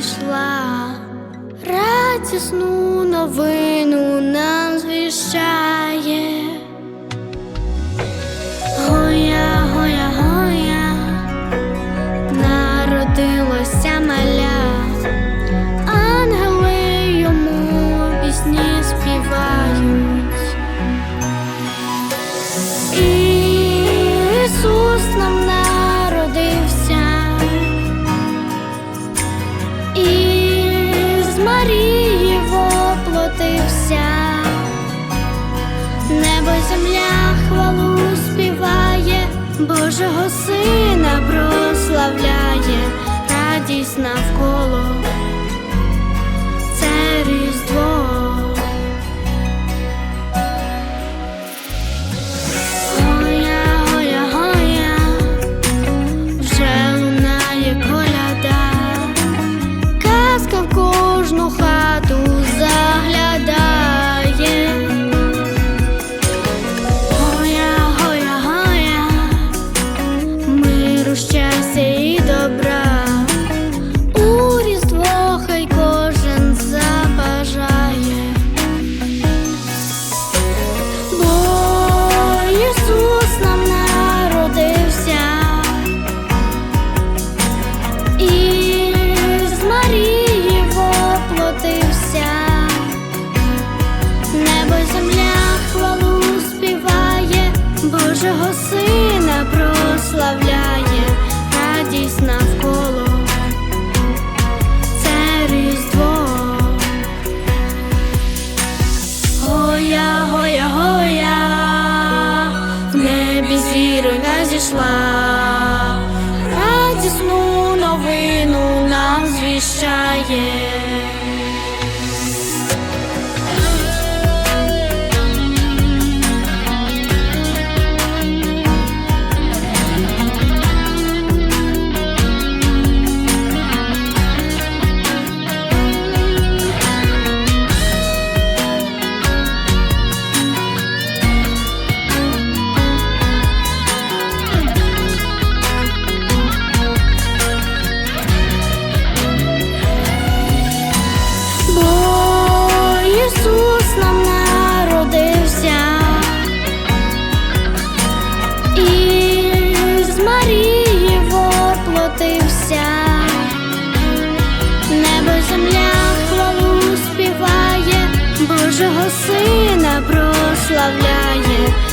прийшла, радісну новину нам звіщає. Гоя, гоя, гоя, народилося маля, ангели йому пісні співають. Ісус нам Божого сина прославляє. прийшла, радісну новину нам звіщає. прославляє.